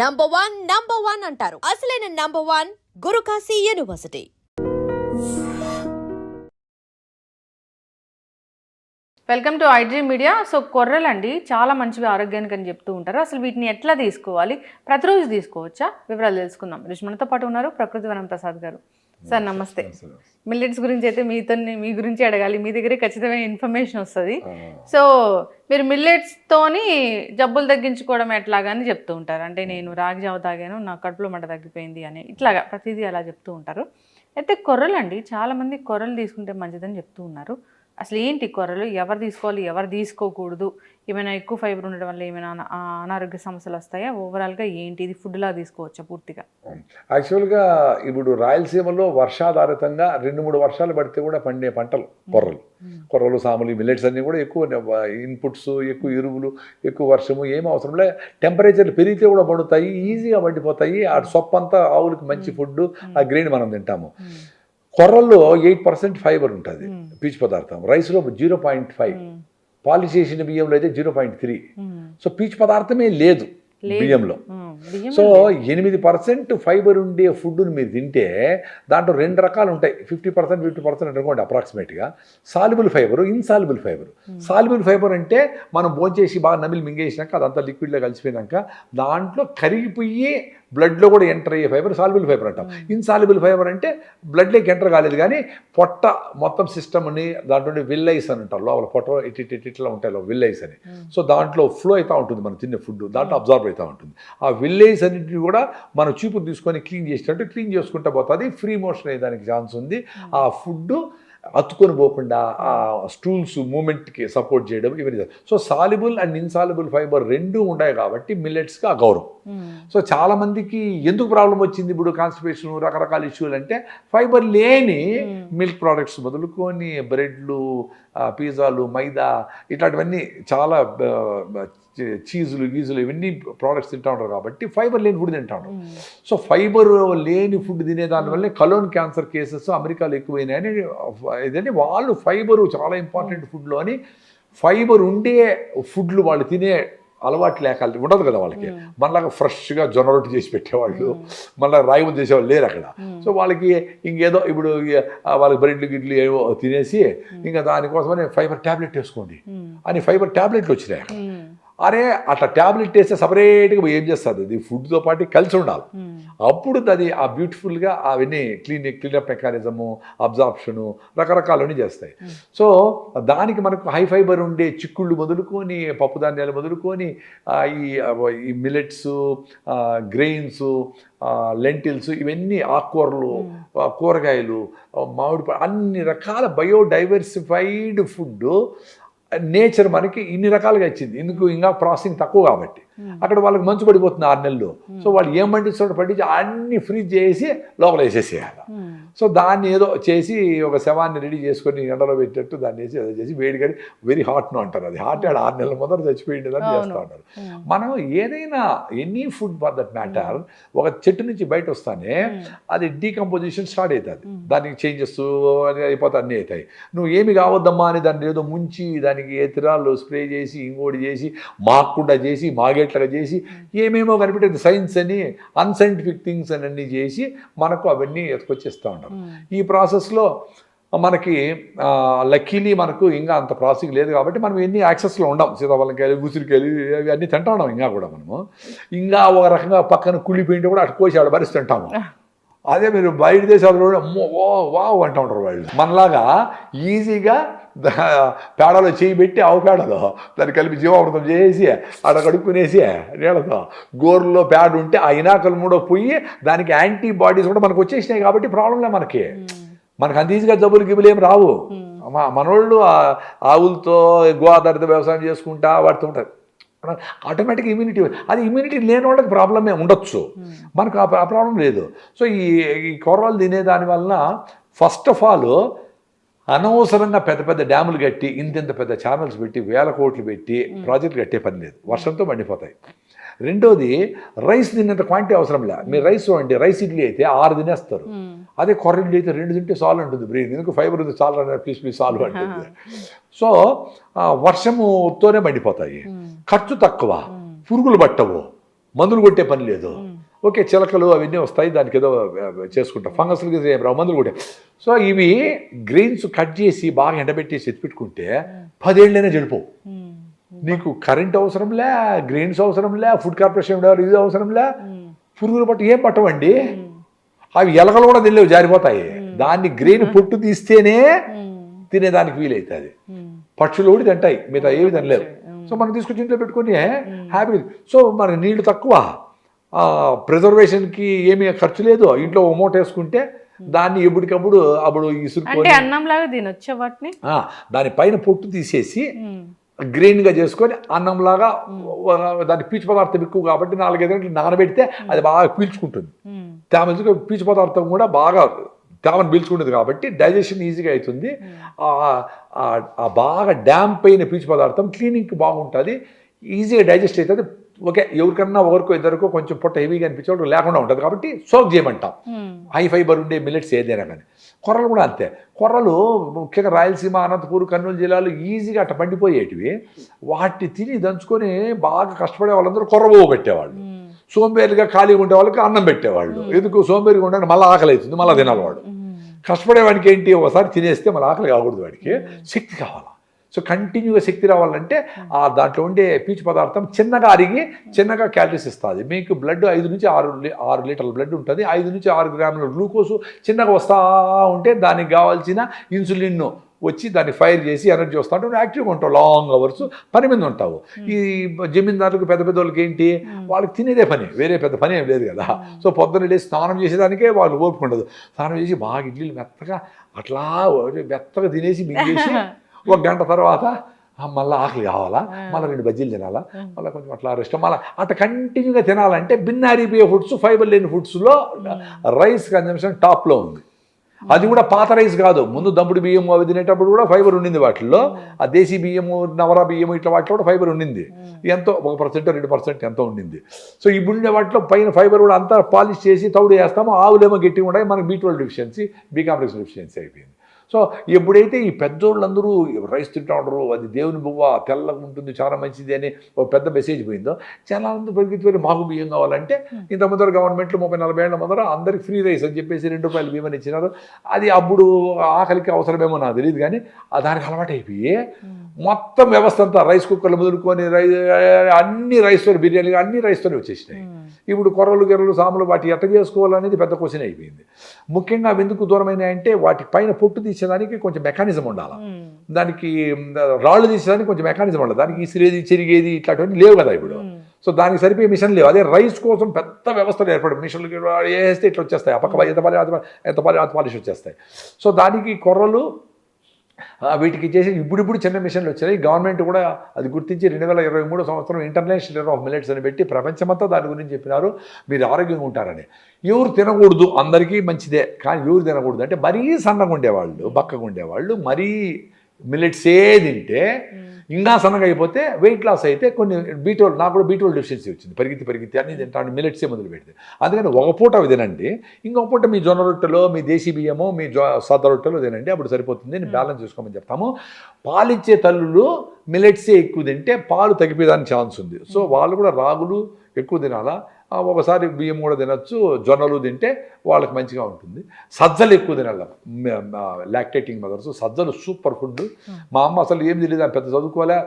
Number one number one అంటారు. అసలైన number one Gurukashi university welcome to iDream media so కొర్రలండి చాలా మంచివి ఆరోగ్యానికి అని చెప్తూ ఉంటారు. అసలు వీటిని ఎట్లా తీసుకోవాలి? ప్రతిరోజు తీసుకోవచ్చా? వివరాలు తెలుసుకుందాం. రుష్మణతో మనతో పాటు ఉన్నారు ప్రకృతి వనం ప్రసాద్ గారు. సార్ నమస్తే. మిల్లెట్స్ గురించి అయితే మీతో మీ గురించి అడగాలి. మీ దగ్గరే ఖచ్చితమైన ఇన్ఫర్మేషన్ వస్తుంది. సో మీరు మిల్లెట్స్తోని జబ్బులు తగ్గించుకోవడం ఎట్లాగని చెప్తూ ఉంటారు. అంటే నేను రాగి జావ తాగాను నా కడుపులో మంట తగ్గిపోయింది అని ఇట్లాగా ప్రతిదీ అలా చెప్తూ ఉంటారు. అయితే కొర్రలండి చాలామంది కొర్రలు తీసుకుంటే మంచిదని చెప్తూ ఉన్నారు. అసలు ఏంటి కొర్రలు? ఎవరు తీసుకోవాలి? ఎవరు తీసుకోకూడదు? ఏమైనా ఎక్కువ ఫైబర్ ఉండడం వల్ల ఏమైనా అనారోగ్య సమస్యలు వస్తాయా? ఓవరాల్గా ఏంటి? ఇది ఫుడ్లా తీసుకోవచ్చా పూర్తిగా? యాక్చువల్గా ఇప్పుడు రాయలసీమలో వర్షాధారితంగా రెండు మూడు వర్షాలు పడితే కూడా పండే పంటలు కొర్రలు. కొర్రలు సాములు మిల్లెట్స్ అన్నీ కూడా ఎక్కువ ఇన్పుట్స్ ఎక్కువ ఎరువులు ఎక్కువ వర్షము ఏం అవసరం లే. టెంపరేచర్లు పెరిగితే కూడా పడుతాయి ఈజీగా పండిపోతాయి. ఆ సొప్పు అంతా ఆవులకి మంచి ఫుడ్ ఆ గ్రెయిన్ మనం తింటాము. కొర్రల్లో ఎయిట్ పర్సెంట్ ఫైబర్ ఉంటుంది పీచు పదార్థం. రైస్లో జీరో పాయింట్ ఫైవ్ పాలిష్ చేసిన బియ్యంలో అయితే జీరో పాయింట్ త్రీ. సో పీచు పదార్థమే లేదు బియ్యంలో. బియ్యం సో ఎనిమిది పర్సెంట్ ఫైబర్ ఉండే ఫుడ్ని మీరు తింటే దాంట్లో రెండు రకాలు ఉంటాయి. ఫిఫ్టీ పర్సెంట్ ఫిఫ్టీ పర్సెంట్ అనుకోండి అప్రాక్సిమేట్గా soluble fibre insoluble fibre. Soluble fibre అంటే మనం భోంచేసి బాగా నమిలి మింగేసినాక అదంతా లిక్విడ్లో కలిసిపోయినాక దాంట్లో కరిగిపోయి బ్లడ్లో కూడా ఎంటర్ అయ్యే ఫైబర్ సాల్యుబుల్ ఫైబర్ అంటాం. ఇన్సాల్యుబుల్ ఫైబర్ అంటే బ్లడ్లోకి ఎంటర్ కాలేదు కానీ పొట్ట మొత్తం సిస్టమ్ని దాంట్లో విల్లైస్ అని అంటారు. లోపల పొట్ట ఇటు ఇటు ఇటు ఇట్లా ఉంటాయి విల్లైస్ అని. సో దాంట్లో ఫ్లో అవుతూ ఉంటుంది మనం తినే ఫుడ్ దాంట్లో అబ్జర్వ్ అవుతూ ఉంటుంది. ఆ విల్లేజ్ అన్నింటిని కూడా మనం చూపు తీసుకొని క్లీన్ చేసినట్టు క్లీన్ చేసుకుంటూ పోతుంది. ఫ్రీ మోషన్ అయ్యేదానికి ఛాన్స్ ఉంది. ఆ ఫుడ్ అతుకొని పోకుండా ఆ స్టూల్స్ మూమెంట్కి సపోర్ట్ చేయడం ఇవన్నీ. So soluble and insoluble fibre రెండు ఉన్నాయి కాబట్టి మిల్లెట్స్కి ఆ గౌరవం. సో చాలా మందికి ఎందుకు ప్రాబ్లం వచ్చింది ఇప్పుడు కాన్స్టిపేషన్ రకరకాల ఇష్యూలు అంటే ఫైబర్ లేని మిల్క్ ప్రోడక్ట్స్ మొదలుకొని బ్రెడ్లు పిజ్జాలు మైదా ఇట్లాంటివన్నీ చాలా చీజులు గీజులు ఇవన్నీ ప్రోడక్ట్స్ తింటా ఉంటారు కాబట్టి ఫైబర్ లేని ఫుడ్ తింటా ఉంటారు. సో ఫైబర్ లేని ఫుడ్ తినే దానివల్లే కలోన్ క్యాన్సర్ కేసెస్ అమెరికాలో ఎక్కువైనాయని ఇదంటే వాళ్ళు ఫైబర్ చాలా ఇంపార్టెంట్ ఫుడ్లో అని ఫైబర్ ఉండే ఫుడ్లు వాళ్ళు తినే అలవాటు లేక ఉండదు కదా వాళ్ళకి. మనలాగా ఫ్రెష్గా జొన్న రొట్టి చేసి పెట్టేవాళ్ళు. మళ్ళీ రాగి ముద్ద చేసేవాళ్ళు లేరు అక్కడ. సో వాళ్ళకి ఇంకేదో ఇప్పుడు వాళ్ళకి బ్రెడ్లు గిడ్లు ఏవో తినేసి ఇంకా దానికోసమని ఫైబర్ ట్యాబ్లెట్ వేసుకోండి అని ఫైబర్ ట్యాబ్లెట్లు వచ్చినాయి అక్కడ. అరే అట్లా ట్యాబ్లెట్ వేస్తే సపరేట్గా ఏం చేస్తుంది? అది ఫుడ్తో పాటు కలిసి ఉండాలి. అప్పుడు అది ఆ బ్యూటిఫుల్గా అవన్నీ క్లీన్ క్లీనప్ మెకానిజము అబ్జార్ప్షను రకరకాలన్నీ చేస్తాయి. సో దానికి మనకు హై ఫైబర్ ఉండే చిక్కుళ్ళు మొదలుకొని పప్పు ధాన్యాలు మొదలుకొని ఈ మిలెట్స్ గ్రెయిన్స్ లెంటిల్స్ ఇవన్నీ ఆకుకూరలు కూరగాయలు మామిడి అన్ని రకాల బయోడైవర్సిఫైడ్ ఫుడ్ నేచర్ మనకి ఇన్ని రకాలుగా ఇచ్చింది. ఎందుకు ఇంకా ప్రాసెసింగ్ తక్కువ కాబట్టి. అక్కడ వాళ్ళకి మంచు పడిపోతుంది ఆరు నెలలు. సో వాళ్ళు ఏం పండిస్తాడో పండించి అన్ని ఫ్రీజ్ చేసి లోపల వేసేసేయాలి. మ్మ్. సో దాన్ని ఏదో చేసి ఒక శవాన్ని రెడీ చేసుకొని ఎండలో పెట్టేట్టు దాన్ని వేసి ఏదో చేసి వేడి కానీ వెరీ హాట్ను అంటారు అది. హాట్ ఆడ ఆరు నెలల మొదలు చచ్చిపోయింది అని చేస్తూ ఉంటారు. మనం ఏదైనా any food for that matter ఒక చెట్టు నుంచి బయట వస్తానే అది డీకంపోజిషన్ స్టార్ట్ అవుతుంది. దానికి చేంజెస్ అని అయిపోతే అన్నీ అవుతాయి. నువ్వు ఏమి కావద్దమ్మా అని దాన్ని ఏదో ముంచి దానికి ఎతిరాళ్ళు స్ప్రే చేసి ఇంకోటి చేసి మాకుండా చేసి మాగేట్లుగా చేసి ఏమేమో కనిపెట్టేది? సైన్స్ అని అన్సైంటిఫిక్ థింగ్స్ అని అన్నీ చేసి మనకు అవన్నీ ఎత్తుకొచ్చేస్తూ ఉంటారు ఈ ప్రాసెస్లో మనకి లక్కీలీ మనకు ఇంకా అంత ప్రాసెసింగ్ లేదు కాబట్టి మనం ఎన్ని యాక్సెస్లో ఉండం. సీతాఫలంకాయలు గుసిరికాయలు ఇవి అన్నీ తింటా ఉన్నాం ఇంకా కూడా మనము. ఇంకా ఒక రకంగా పక్కన కుళ్ళిపోయింటే కూడా అటు కోసి ఆడ భరిసి తింటాము అదే మీరు బయట దేశాలు కూడా అమ్మో ఓ వావ్ అంటూ ఉంటారు వాళ్ళు. మనలాగా ఈజీగా పేడలో చేయి పెట్టి ఆవు పేడలో దాన్ని కలిపి జీవామృతం చేసి ఆడ కడుక్కునేసి నీళ్ళతో గోరులో పేడ ఉంటే ఆ ఇనాకలు మూడో పోయి దానికి యాంటీబాడీస్ కూడా మనకు వచ్చేసినాయి కాబట్టి ప్రాబ్లంలే మనకి. మనకు అంత ఈజీగా జబ్బులు గిబ్బులు ఏం రావు. మా మనోళ్ళు ఆవులతో గో ఆధారిత వ్యవసాయం చేసుకుంటా వాడుతూ ఉంటారు. ఆటోమేటిక్ ఇమ్యూనిటీ అది ఇమ్యూనిటీ లేని వాళ్ళకి ప్రాబ్లమే ఉండొచ్చు. మనకు ఆ ప్రాబ్లం లేదు. సో ఈ ఈ కూరలు తినే దాని వలన ఫస్ట్ ఆఫ్ ఆల్ అనవసరంగా పెద్ద పెద్ద డ్యాములు కట్టి ఇంతింత పెద్ద ఛానల్స్ పెట్టి వేల కోట్లు పెట్టి ప్రాజెక్టులు కట్టే పని లేదు. వర్షంతో మండిపోతాయి. రెండోది రైస్ తిన్నంత క్వాంటిటీ అవసరం లే. మీరు రైస్ చూడండి రైస్ ఇడ్లీ అయితే ఆరు తినేస్తారు. అదే కొర్ర ఇడ్లీ అయితే రెండు తింటే చాలు అంటుంది బ్రెయిన్. ఎందుకు ఫైబర్ ఉంది? చాలు అన్నారు ప్లీజ్ ప్లీజ్ చాలు అంటుంది. సో వర్షముతోనే మండిపోతాయి. ఖర్చు తక్కువ. పురుగులు పట్టవు. మందులు కొట్టే పని లేదు. ఓకే చిలకలు అవన్నీ వస్తాయి. దానికి ఏదో చేసుకుంటాం. ఫంగస్లకి ఏం రావు. మందులు కొట్టే. సో ఇవి గ్రెయిన్స్ కట్ చేసి బాగా ఎండబెట్టేసి ఎత్తిపెట్టుకుంటే పదేళ్ళైనా చెడిపోవు. ఉమ్, నీకు కరెంట్ అవసరంలే గ్రెయిన్స్ అవసరంలే ఫుడ్ కార్పొరేషన్ ఇది అవసరంలే ఉమ్, పురుగులు పట్టు ఏం పట్టవండి? అవి ఎలకలు కూడా తెలియవు జారిపోతాయి. దాన్ని గ్రెయిన్ పొట్టు తీస్తేనే తినేదానికి వీలవుతుంది ఉమ్, పక్షులు కూడా తింటాయి మిగతా ఏవి తినలేవు. సో మనం తీసుకొచ్చి ఇంట్లో పెట్టుకొని హ్యాపీ సో మనకి నీళ్ళు తక్కువ ప్రిజర్వేషన్కి ఏమీ ఖర్చు లేదు. ఇంట్లో మూట వేసుకుంటే దాన్ని ఎప్పటికప్పుడు అప్పుడు ఆ, దాని పైన పొట్టు తీసేసి ఉమ్, గ్రెయిన్గా చేసుకొని అన్నంలాగా దాని పీచు పదార్థం ఎక్కువ కాబట్టి నాలుగైదు గంటలు నానబెడితే అది బాగా పీల్చుకుంటుంది. తేమ పీచు పదార్థం కూడా బాగా తేమను పీల్చుకుంటుంది కాబట్టి డైజెషన్ ఈజీగా అవుతుంది. ఆ- బాగా డ్యాంప్ అయిన పీచు పదార్థం క్లీనింగ్కి బాగుంటుంది. ఈజీగా డైజెస్ట్ అవుతుంది. ఓకే ఎవరికన్నా ఒకరికో ఇద్దరికో కొంచెం పొట్ట హెవీగా అనిపించే లేకుండా ఉంటుంది కాబట్టి సోక్ చేయమంటాం. హై ఫైబర్ ఉండే మిల్లెట్స్ ఏదైనా కానీ. కొర్రలు కూడా అంతే. కొర్రలు ముఖ్యంగా రాయలసీమ అనంతపూర్ కర్నూలు జిల్లాలో ఈజీగా అట్ట పండిపోయేటివి. వాటిని తిని దంచుకొని బాగా కష్టపడే వాళ్ళందరూ కొర్ర పువ్వు పెట్టేవాళ్ళు. సోంబేరిగా ఖాళీగా ఉండే వాళ్ళకి అన్నం పెట్టేవాళ్ళు. ఎందుకు? సోంబేరిగా ఉండడానికి మళ్ళీ ఆకలి అవుతుంది మళ్ళీ తినాలి వాడు. కష్టపడేవాడికి ఏంటి? ఒకసారి తినేస్తే మళ్ళీ ఆకలి కాకూడదు వాడికి. శక్తి కావాలా? సో కంటిన్యూగా శక్తి రావాలంటే ఆ దాంట్లో ఉండే పీచు పదార్థం చిన్నగా అరిగి చిన్నగా క్యాలరీస్ ఇస్తుంది. మీకు బ్లడ్ ఐదు నుంచి ఆరు ఆరు లీటర్ల బ్లడ్ ఉంటుంది. ఐదు నుంచి ఆరు గ్రాముల గ్లూకోజ్ చిన్నగా వస్తూ ఉంటే దానికి కావాల్సిన ఇన్సులిన్ వచ్చి దాన్ని ఫైర్ చేసి ఎనర్జీ వస్తూ ఉంటే నువ్వు యాక్టివ్గా ఉంటావు లాంగ్ అవర్స్ పని మీద ఉంటావు. ఈ జమీందారులకు పెద్ద పెద్ద వాళ్ళకి ఏంటి? వాళ్ళకి తినేదే పని. వేరే పెద్ద పని ఏం లేదు కదా. సో పొద్దున్న లేచి స్నానం చేసేదానికే వాళ్ళు ఓపిక ఉండదు. స్నానం చేసి బాగా ఇడ్లీలు మెత్తగా అట్లా మెత్తగా తినేసి మింగేసి ఒక గంట తర్వాత "ఆ, మళ్ళా ఆకలి కావాలా? మళ్ళీ రెండు బజ్జీలు తినాలా? మళ్ళీ కొంచెం అట్లా రెస్ట్ మళ్ళీ అట్లా కంటిన్యూగా తినాలంటే బిన్నారిపోయే ఫుడ్స్ ఫైబర్ లేని ఫుడ్స్లో రైస్ కన్జంప్షన్ టాప్లో ఉంది. అది కూడా పాత రైస్ కాదు. ముందు దంపుడు బియ్యం అవి తినేటప్పుడు కూడా ఫైబర్ ఉండింది వాటిల్లో. ఆ దేశీ బియ్యము నవరా బియ్యము ఇట్లా వాటిలో కూడా ఫైబర్ ఉండింది. ఎంతో ఒక పర్సెంట్ రెండు పర్సెంట్ ఎంతో ఉండింది. సో ఇప్పుడు ఉండే వాటిలో పైన ఫైబర్ కూడా అంతా పాలిష్ చేసి తౌడు వేస్తాము. ఆవులేమో గట్టిగా ఉన్నాయి మనకి B twelve deficiency B complex deficiency అయిపోయింది. సో ఎప్పుడైతే ఈ పెద్దోళ్ళందరూ రైస్ తింటా ఉండరు అది దేవుని బువ్వ తెల్లగా ఉంటుంది చాలా మంచిది అని ఒక పెద్ద మెసేజ్ పోయిందో చాలా మంది పరిగెత్తి మాకు బియ్యం కావాలంటే ఇంత ముందర గవర్నమెంట్లు ముప్పై నలభై ఏళ్ళ ముందర అందరికి ఫ్రీ రైస్ అని చెప్పేసి రెండు రూపాయలు బియ్యం ఇచ్చినారు. అది అప్పుడు ఆకలికి అవసరమేమో నాకు తెలియదు కానీ ఆ దానికి అలవాటు అయిపోయి మొత్తం వ్యవస్థ అంతా రైస్ కుక్కర్లు మొదలుకొని రై అన్ని రైస్తో బిర్యానీలు అన్ని రైస్తోనే వచ్చేసినాయి. ఇప్పుడు కొర్రలు గెర్రలు సాములు వాటి ఎట్ట చేసుకోవాలనేది పెద్ద క్వశ్చన్ అయిపోయింది. ముఖ్యంగా అవి ఎందుకు దూరమైన అంటే వాటి పైన పొట్టు తీసేదానికి కొంచెం మెకానిజం ఉండాలి. దానికి రాళ్ళు తీసేదానికి కొంచెం మెకానిజం ఉండాలి. దానికి ఇసిరేది చెరిగేది ఇట్లాంటివన్నీ లేవు కదా ఇప్పుడు. సో దానికి సరిపోయే మిషన్ లేవు. అదే రైస్ కోసం పెద్ద వ్యవస్థలు ఏర్పడి మిషన్లు వేస్తే ఇట్లా వచ్చేస్తాయి. ఆ పక్క ఎంత పని- ఎంత పని అంత పాలిష్ వచ్చేస్తాయి. సో దానికి కొర్రలు వీటికి చేసి ఇప్పుడిప్పుడు చిన్న మిషన్లు వచ్చినాయి గవర్నమెంట్ కూడా అది గుర్తించి రెండు వేల ఇరవై మూడు సంవత్సరం ఇంటర్నేషనల్ ఇయర్ ఆఫ్ మిలెట్స్ అని పెట్టి ప్రపంచమంతా దాని గురించి చెప్పినారు. మీరు ఆరోగ్యంగా ఉంటారని. ఎవరు తినకూడదు అందరికీ మంచిదే కానీ ఎవరు తినకూడదు అంటే మరీ సన్నగా ఉండేవాళ్ళు బక్కగా ఉండేవాళ్ళు మరీ మిల్లెట్సే తింటే ఇంకా సన్నగా అయిపోతే వెయిట్ లాస్ అయితే కొన్ని బీటోల్ నాకు కూడా బీటోల్ డెఫిషియన్సీ వచ్చింది. పరిగెత్తి పరిగెత్తి అన్ని తింటాను మిల్లెట్సే మొదలు పెడితే. అందుకని ఒక పూట అవి తినండి. ఇంకొక పూట మీ జొన్న రొట్టెలో మీ దేశీ బియ్యమో మీ జొ సద్ద రొట్టెలో తినండి. అప్పుడు సరిపోతుంది అని బ్యాలెన్స్ చేసుకోమని చెప్తాము. పాలిచ్చే తల్లులు మిల్లెట్సే ఎక్కువ తింటే పాలు తగ్గిపోయేదానికి ఛాన్స్ ఉంది సో వాళ్ళు కూడా రాగులు ఎక్కువ తినాలా? ఒకసారి బియ్యం కూడా తినచ్చు జొన్నలు తింటే వాళ్ళకి మంచిగా ఉంటుంది. సజ్జలు ఎక్కువ తినాలి. లాక్టేటింగ్ మదర్స్ సజ్జలు సూపర్ ఫుడ్. మా అమ్మ అసలు ఏం తెలియదు పెద్ద చదువుకోలే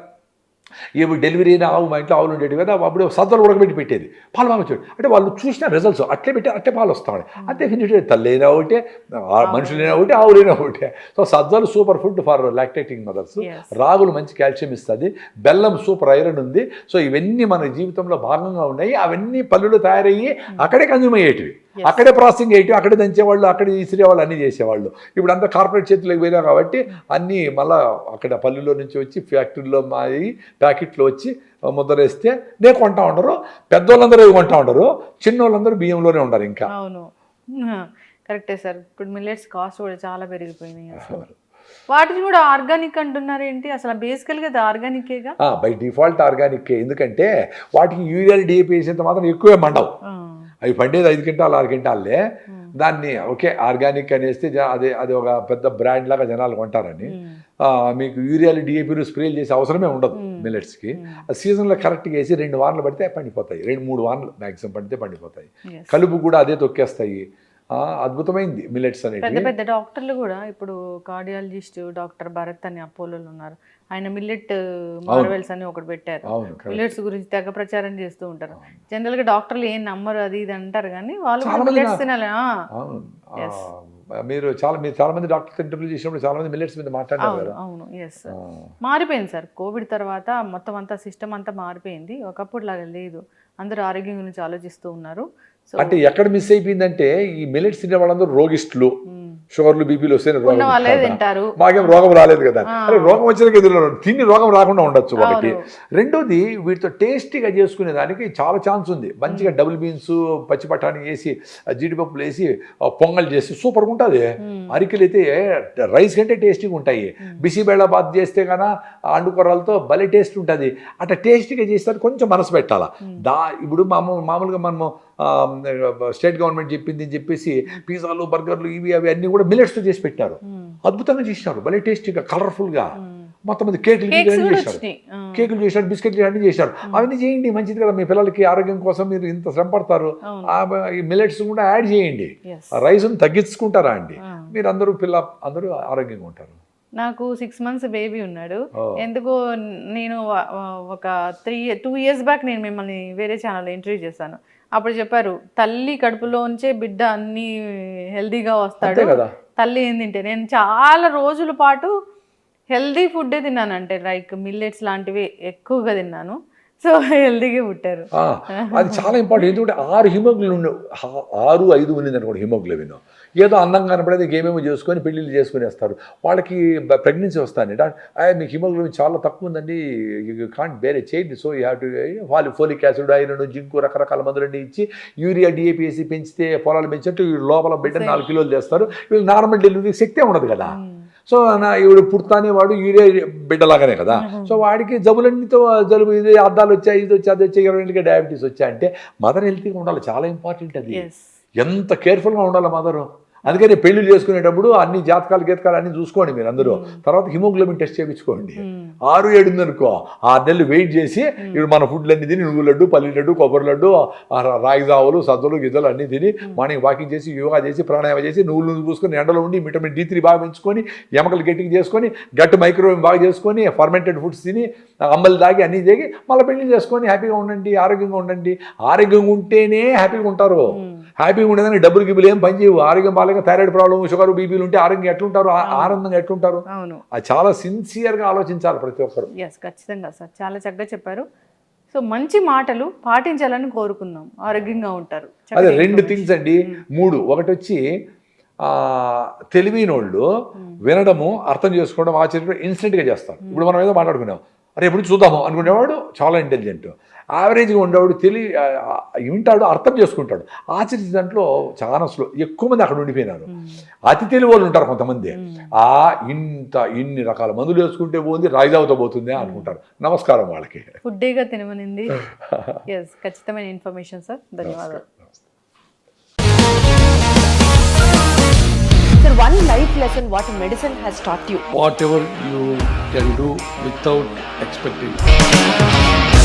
ఏమి డెలివరీ అయిన ఆవు మా ఇంట్లో ఆవులు ఉండేవి కదా అప్పుడు సజ్జలు ఉడకబెట్టి పెట్టేది. పాలు బాగా అంటే వాళ్ళు చూసిన రిజల్ట్స్ అట్లే పెట్టి అట్లే పాలు వస్తాయి అంతే తల్లైనా ఒకటే ఆ మనుషులైనా ఒకటే ఆవులైనా ఒకటే. సో సజ్జలు super food for lactating mothers. రాగులు మంచి కాల్షియం ఇస్తుంది. బెల్లం సూపర్ ఐరన్ ఉంది. సో ఇవన్నీ మన జీవితంలో భాగంగా ఉన్నాయి. అవన్నీ పళ్ళులు తయారయ్యి అక్కడే కన్జ్యూమ్ అయ్యేటివి. అక్కడే ప్రాసెసింగ్ అయ్యేటివి అక్కడే దంచేవాళ్ళు అక్కడే ఇసిరేవాళ్ళు అన్నీ చేసేవాళ్ళు. ఇప్పుడు అంతా కార్పొరేట్ చేతులకు పోయినా కాబట్టి అన్నీ మళ్ళా అక్కడ పల్లెల్లో నుంచి వచ్చి ఫ్యాక్టరీలో మాయి ప్యాకెట్లో వచ్చి ముద్రేస్తే నే కొంటా ఉండరు. పెద్దోళ్ళందరూ కొంటా ఉండరు. చిన్నోళ్ళందరూ బియ్యంలోనే ఉండరు ఇంకా. అవును. కరెక్టే సార్. ఇప్పుడు మిల్లెట్స్ కాస్ట్ కూడా చాలా పెరిగిపోయినాయి అసలు. వాటిని కూడా ఆర్గానిక్ అంటున్నారు ఏంటి? అసలు బేసికల్గా అది ఆర్గానికేగా బై డిఫాల్ట్ ఆర్గానిక్ ఎందుకంటే వాటికి యూరియల్ డిఏపి వేసేంత మాత్రం ఎక్కువే మండవు. అవి పండేది ఐదు క్వింటాలు ఆరు క్వింటాలే దాన్ని ఓకే ఆర్గానిక్ అనేస్తే అదే అది ఒక పెద్ద బ్రాండ్ లాగా జనాలు కొంటారని. మీకు యూరియాలు డిఏపీలు స్ప్రేలు చేసే అవసరమే ఉండదు మిల్లెట్స్కి. ఆ సీజన్లో కరెక్ట్గా వేసి రెండు వారాలు పడితే పండిపోతాయి. రెండు మూడు వారాలు మ్యాక్సిమం పడితే పండిపోతాయి. కలుపు కూడా అదే తొక్కేస్తాయి. ఆ, అద్భుతమైంది మిల్లెట్స్ పెద్ద అనేవి పెద్ద డాక్టర్లు కూడా ఇప్పుడు కార్డియాలజిస్ట్ డాక్టర్ భరత్ అని అపోలోలు ఉన్నారు. ఆయన మిల్లెట్ మార్వెల్స్ అని ఒకటి పెట్టారు. మిల్లెట్స్ గురించి తెగ ప్రచారం చేస్తూ ఉంటారు. జనరల్గా డాక్టర్లు ఏం నమ్మరు అది ఇది అంటారు కానీ వాళ్ళు మిల్లెట్స్ తినాలి. మీరు చాలా మీరు చాలా మంది డాక్టర్స్ ఇంటర్వ్యూ చేసినప్పుడు చాలా మంది మిల్లెట్స్ మీద మాట్లాడారు అవును కదా. అవును. ఎస్ మారిపోయింది సార్. కోవిడ్ తర్వాత మొత్తం అంతా సిస్టమ్ అంతా మారిపోయింది. ఒకప్పుడు లాగా లేదు. అందరూ ఆరోగ్యం గురించి ఆలోచిస్తూ ఉన్నారు. అంటే ఎక్కడ మిస్ అయిపోయిందంటే ఈ మిల్లెట్స్ తినే వాళ్ళందరూ రోగిస్టులు. షుగర్లు బీపీలు వస్తే మాకేం రోగం రాలేదు కదా. అరే రోగం వచ్చినాక ఎదురు తిని రోగం రాకుండా ఉండొచ్చు ఒకటి. రెండోది వీటితో టేస్టీగా చేసుకునే దానికి చాలా ఛాన్స్ ఉంది. మంచిగా డబుల్ బీన్స్ పచ్చి బఠానీ వేసి జీడిపప్పులు వేసి పొంగల్ చేసి సూపర్గా ఉంటుంది. అరికెలు అయితే రైస్ కంటే టేస్టీగా ఉంటాయి. బిసిబేళ బాత్ చేస్తే కన్నా అండుకొర్రలతో భలే టేస్ట్ ఉంటుంది. అట్లా టేస్టీగా చేస్తే కొంచెం మనసు పెట్టాలా. దా ఇప్పుడు మామూలు మామూలుగా మనము స్టేట్ గవర్నమెంట్ చెప్పింది అని చెప్పేసి పిజ్జాలు బర్గర్లు ఇవి అవి అన్నీ కూడా మిల్లెట్స్తో చేసి పెట్టారు. అద్భుతంగా చేసినారు. భలే టేస్టీగా కలర్ఫుల్గా మొత్తం మంది కేకులు చేశారు. కేకులు చేశారు బిస్కెట్లు అన్నీ చేశారు. అవన్నీ చేయండి మంచిది కదా. మీ పిల్లలకి ఆరోగ్యం కోసం మీరు ఇంత శ్రమ పడతారు. మిల్లెట్స్ కూడా యాడ్ చేయండి. రైస్ను తగ్గించుకుంటారా అండి. మీరు అందరూ పిల్ల అందరూ ఆరోగ్యంగా ఉంటారు. నాకు సిక్స్ మంత్స్ బేబీ ఉన్నాడు. ఎందుకో నేను ఒక త్రీ టూ ఇయర్స్ బ్యాక్ నేను మిమ్మల్ని వేరే ఛానల్లో ఇంటర్వ్యూ చేశాను. అప్పుడు చెప్పారు తల్లి కడుపులోంచే బిడ్డ అన్ని హెల్దీగా వస్తాడు. తల్లి ఏం తింటే? నేను చాలా రోజుల పాటు హెల్దీ ఫుడ్డే తిన్నాను అంటే లైక్ మిల్లెట్స్ లాంటివి ఎక్కువగా తిన్నాను. సో హెల్దీగా పుట్టారు. అది చాలా ఇంపార్టెంట్. ఎందుకంటే ఆరు హిమోగ్లోబిన్ ఆరు ఐదు ఉన్నది అనుకోండి హిమోగ్లోబిన్. ఏదో అందంగా కనపడేది ఏమేమో చేసుకొని పెళ్ళిళ్ళు చేసుకునేస్తారు. వాళ్ళకి ప్రెగ్నెన్సీ వస్తాను మీకు హిమోగ్లోబిన్ చాలా తక్కువ ఉందండి. యూ కాంట్ బేరే చేయండి సో యూ హ్యావ్ టు ఫాలి ఫోలిక్ యాసిడ్ ఐరన్ జింకు రకరకాల మందులన్నీ ఇచ్చి యూరియా డిఏపి వేసి పెంచితే పొలాలు పెంచినట్టు వీళ్ళు లోపల బిడ్డ నాలుగు కిలోలు చేస్తారు. వీళ్ళు నార్మల్ డెలివరీ శక్తే ఉండదు కదా. సో నా ఈవిడ పుడతానే వాడు యూరియా బిడ్డలాగానే కదా. సో వాడికి జబ్బులన్నితో జలుబు ఇది అద్దాలు వచ్చాయి ఇది వచ్చి అది వచ్చాయి ఇరవై ఏళ్ళకి డయాబెటీస్ వచ్చాయి అంటే మదర్ హెల్తీగా ఉండాలి. చాలా ఇంపార్టెంట్ అది. ఎంత కేర్ఫుల్గా ఉండాలి మదరు అందుకని పెళ్ళి చేసుకునేటప్పుడు అన్ని జాతకాలు గీతకాలు అన్ని చూసుకోండి మీరు అందరూ. తర్వాత హిమోగ్లోబిన్ టెస్ట్ చేయించుకోండి. ఆరు ఏడు ఉందనుకో ఆరు నెలలు వెయిట్ చేసి ఇప్పుడు మన ఫుడ్లు అన్ని తిని నువ్వు లడ్డు పల్లి లడ్డు కొబ్బరి లడ్డు ఆ రా- రాగి జావులు సజ్జలు గిజ్జలు అన్ని తిని మార్నింగ్ వాకింగ్ చేసి యోగా చేసి ప్రాణాయామం చేసి నువ్వులు నువ్వు పూసుకొని ఎండలో ఉండి విటమిన్ డి త్రీ బాగా పెంచుకొని ఎమకలు గట్టిగా చేసుకొని గట్టు మైక్రోవేవ్ బాగా చేసుకొని ఫర్మెంటెడ్ ఫుడ్స్ తిని అమ్మలు దాగి అన్ని దిగి మళ్ళీ పెళ్ళి చేసుకొని హ్యాపీగా ఉండండి ఆరోగ్యంగా ఉండండి. ఆరోగ్యంగా ఉంటేనే హ్యాపీగా ఉంటారు. హ్యాపీగా ఉండేదానికి డబ్బులు గిబ్బులు ఏం పని చేయవు. ఆరోగ్యం బాగా థైరాయిడ్ ప్రాబ్లం షుగర్ బీపీలు ఉంటే ఆరోగ్యం ఎట్లుంటారు? ఆనందంగా ఎట్లుంటారు? అవును. అది చాలా సిన్సియర్గా ఆలోచించాలి ప్రతి ఒక్కరు. ఎస్ ఖచ్చితంగా సార్. చాలా చక్కగా చెప్పారు. సో మంచి మాటలు పాటించాలని కోరుకుందాం. ఆరోగ్యంగా ఉంటారు. అదే రెండు. థింగ్స్ అండి. మూడు. ఒకటి వచ్చి ఆ, తెలివైన వాళ్ళు వినడము అర్థం చేసుకోవడం ఆచరించడం ఇన్స్టెంట్గా చేస్తారు. ఇప్పుడు మనం ఏదో మాట్లాడుకున్నాం. అరే ఎప్పుడు చూద్దాము అనుకునేవాడు చాలా ఇంటెలిజెంట్ యావరేజ్గా ఉండేవాడు ఆ, వింటాడు అర్థం చేసుకుంటాడు. ఆచరించే దాంట్లో చాలా స్లో ఎక్కువ మంది అక్కడ ఉండిపోయినారు. అతి తెలివి వాళ్ళు ఉంటారు కొంతమంది. ఆ ఇంత ఇన్ని రకాల మందులు వేసుకుంటే పోతుంది రాయిదావుతో పోతుంది అనుకుంటారు. నమస్కారం వాళ్ళకి. ఫుడ్డేగా తినమనింది. ఖచ్చితమైన ఇన్ఫర్మేషన్ సార్. ధన్యవాదాలు. Sir, one life lesson what medicine has taught you. whatever you can do without expecting.